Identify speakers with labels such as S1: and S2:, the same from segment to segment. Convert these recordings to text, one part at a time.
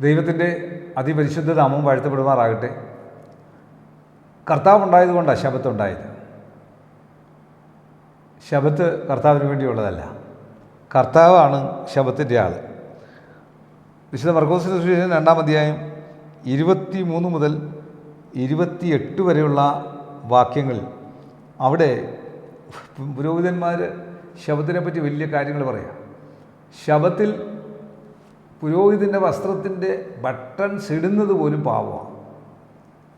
S1: ദൈവത്തിന്റെ അതിപരിശുദ്ധ നാമം വാഴ്ത്തപ്പെടുമാറാകട്ടെ. കർത്താവ് ഉണ്ടായതുകൊണ്ടാണ് ശബത്ത് ഉണ്ടായത്. ശബത്ത് കർത്താവിന് വേണ്ടിയുള്ളതല്ല. കർത്താവാണ് ശബത്തിന്റെ ആൾ വിശുദ്ധ മർക്കോസിന് സുവിശേഷം രണ്ടാം അധ്യായം ഇരുപത്തി മൂന്ന് മുതൽ ഇരുപത്തിയെട്ട് വരെയുള്ള വാക്യങ്ങൾ. അവിടെ പുരോഹിതന്മാർ ശബത്തിനെ പറ്റി വലിയ കാര്യങ്ങൾ പറയാം. ശബത്തിൽ പുരോഹിതന്റെ വസ്ത്രത്തിന്റെ ബട്ടൺസ് ഇടുന്നത് പോലും പാവമാണ്.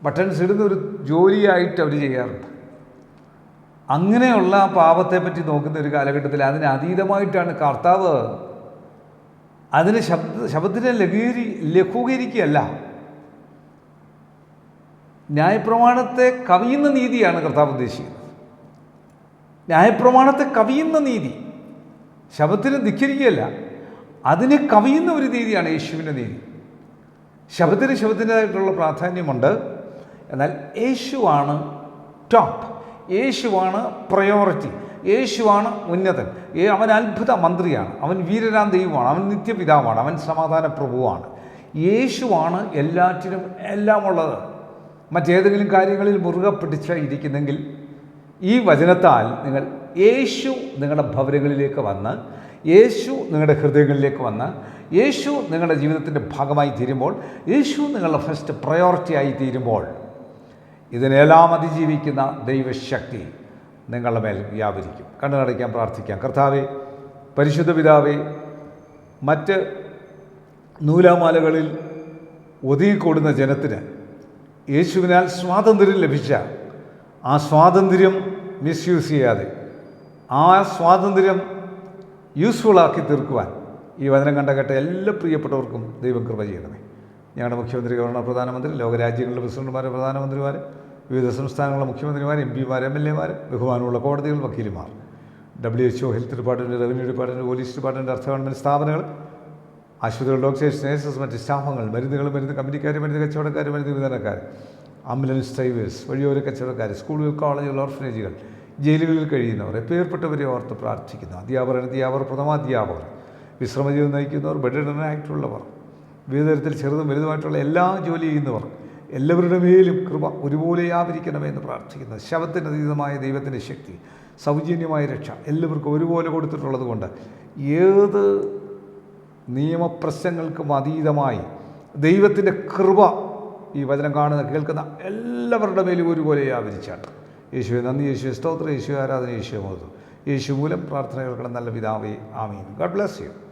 S1: ബട്ടൺസ് ഇടുന്ന ഒരു ജോലിയായിട്ട് അവർ ചെയ്യാറുണ്ട്. അങ്ങനെയുള്ള ആ പറ്റി നോക്കുന്ന ഒരു കാലഘട്ടത്തിൽ അതിന് അതീതമായിട്ടാണ് കർത്താവ് അതിന് ശബ്ദ ശബ്ദത്തിനെ ലഘൂരി ലഘൂകരിക്കുകയല്ല. ന്യായപ്രമാണത്തെ കവിയുന്ന നീതിയാണ് കർത്താവ് ഉദ്ദേശിക്കുന്നത്. ന്യായപ്രമാണത്തെ കവിയുന്ന നീതി ശബത്തിനെ ധിക്കരിക്കുകയല്ല. അതിനെ കവിയുന്ന ഒരു നീതിയാണ് യേശുവിന്റെ നീതി. ശബ്ദത്തിന് ശബ്ദത്തിന്റെതായിട്ടുള്ള പ്രാധാന്യമുണ്ട്. എന്നാൽ യേശുവാണ് ടോപ്പ് യേശുവാണ് പ്രയോറിറ്റി യേശുവാണ് ഉന്നതൻ. അവൻ അത്ഭുത മന്ത്രിയാണ്. അവൻ വീരരാം ദൈവമാണ്. അവൻ നിത്യപിതാവാണ്. അവൻ സമാധാന പ്രഭുവാണ് യേശുവാണ് എല്ലാറ്റിനും എല്ലാം ഉള്ളത് മറ്റേതെങ്കിലും കാര്യങ്ങളിൽ മുറുകെ പിടിച്ച് ഇരിക്കുന്നെങ്കിൽ ഈ വചനത്താൽ നിങ്ങൾ യേശു നിങ്ങളുടെ ഭവനങ്ങളിലേക്ക് വന്ന് യേശു നിങ്ങളുടെ ഹൃദയങ്ങളിലേക്ക് വന്ന് യേശു നിങ്ങളുടെ ജീവിതത്തിന്റെ ഭാഗമായി തീരുമ്പോൾ യേശു നിങ്ങളുടെ ഫസ്റ്റ് പ്രയോറിറ്റി ആയി തീരുമ്പോൾ ഇതിനെല്ലാം അതിജീവിക്കുന്ന ദൈവശക്തി നിങ്ങളുടെ മേൽ വ്യാപരിക്കും. കണ്ണുനടയ്ക്കാൻ പ്രാർത്ഥിക്കാം. കർത്താവെ പരിശുദ്ധ പിതാവേ മറ്റ് നൂലാമാലകളിൽ ഒതുങ്ങിക്കൂടുന്ന ജനത്തിന് യേശുവിനാൽ സ്വാതന്ത്ര്യം ലഭിച്ച ആ സ്വാതന്ത്ര്യം മിസ്യൂസ് ചെയ്യാതെ ആ സ്വാതന്ത്ര്യം യൂസ്ഫുള്ളാക്കി തീർക്കുവാൻ ഈ വചനം കണ്ട കേട്ട എല്ലാ പ്രിയപ്പെട്ടവർക്കും ദൈവം കൃപ ചെയ്യണമേ. ഞങ്ങളുടെ മുഖ്യമന്ത്രി ഗവർണർ പ്രധാനമന്ത്രി ലോകരാജ്യങ്ങളിലെ പ്രസിഡന്റുമാർ പ്രധാനമന്ത്രിമാർ വിവിധ സംസ്ഥാനങ്ങളിലെ മുഖ്യമന്ത്രിമാർ എം പിമാർ എം എൽ എമാർ ബഹുമാനമുള്ള കോടതികൾ വക്കീലുമാർ W H O health department revenue department police department അർത്ഥ ഗവൺമെന്റ് സ്ഥാപനങ്ങൾ ആശുപത്രികൾ ഡോക്ടേഴ്സ് നേഴ്സസ് മറ്റ് സ്റ്റാഫുകൾ മരുന്നുകൾ മരുന്ന് കമ്പനിക്കാർ മരുന്ന് കച്ചവടക്കാർ മരുന്ന് വിതരണക്കാർ ആംബുലൻസ് ഡ്രൈവേഴ്സ് വഴിയോര കച്ചവടക്കാർ സ്കൂളുകൾ കോളേജുകൾ ഓർഫനേജുകൾ ജയിലുകളിൽ കഴിയുന്നവർ പേർപ്പെട്ടവരെ ഓർത്ത് പ്രാർത്ഥിക്കുന്നു. അധ്യാപകർ അധ്യാപകർ പ്രഥമാധ്യാപകർ വിശ്രമജീവൻ നയിക്കുന്നവർ ബെഡിഡനായിട്ടുള്ളവർ വിവിധ തരത്തിൽ ചെറുതും വലുതുമായിട്ടുള്ള എല്ലാ ജോലി ചെയ്യുന്നവർ എല്ലാവരുടെ മേലും കൃപ ഒരുപോലെ വ്യാപരിക്കണമേ എന്ന് പ്രാർത്ഥിക്കുന്നു. ശവത്തിന് അതീതമായ ദൈവത്തിന്റെ ശക്തി സൗജന്യമായ രക്ഷ എല്ലാവർക്കും ഒരുപോലെ കൊടുത്തിട്ടുള്ളത് കൊണ്ട് ഏത് നിയമപ്രശ്നങ്ങൾക്കും അതീതമായി ദൈവത്തിന്റെ കൃപ ഈ വചനം കാണുന്ന കേൾക്കുന്ന എല്ലാവരുടെ മേലും ഒരുപോലെ വ്യാപരിച്ചാണ് യേശുവെ നന്ദി യേശു സ്തോത്രം യേശു ആരാധന യേശു മോതു യേശു മൂലം പ്രാർത്ഥന നല്ല പിതാവേ ആമീൻ. Garh bless you.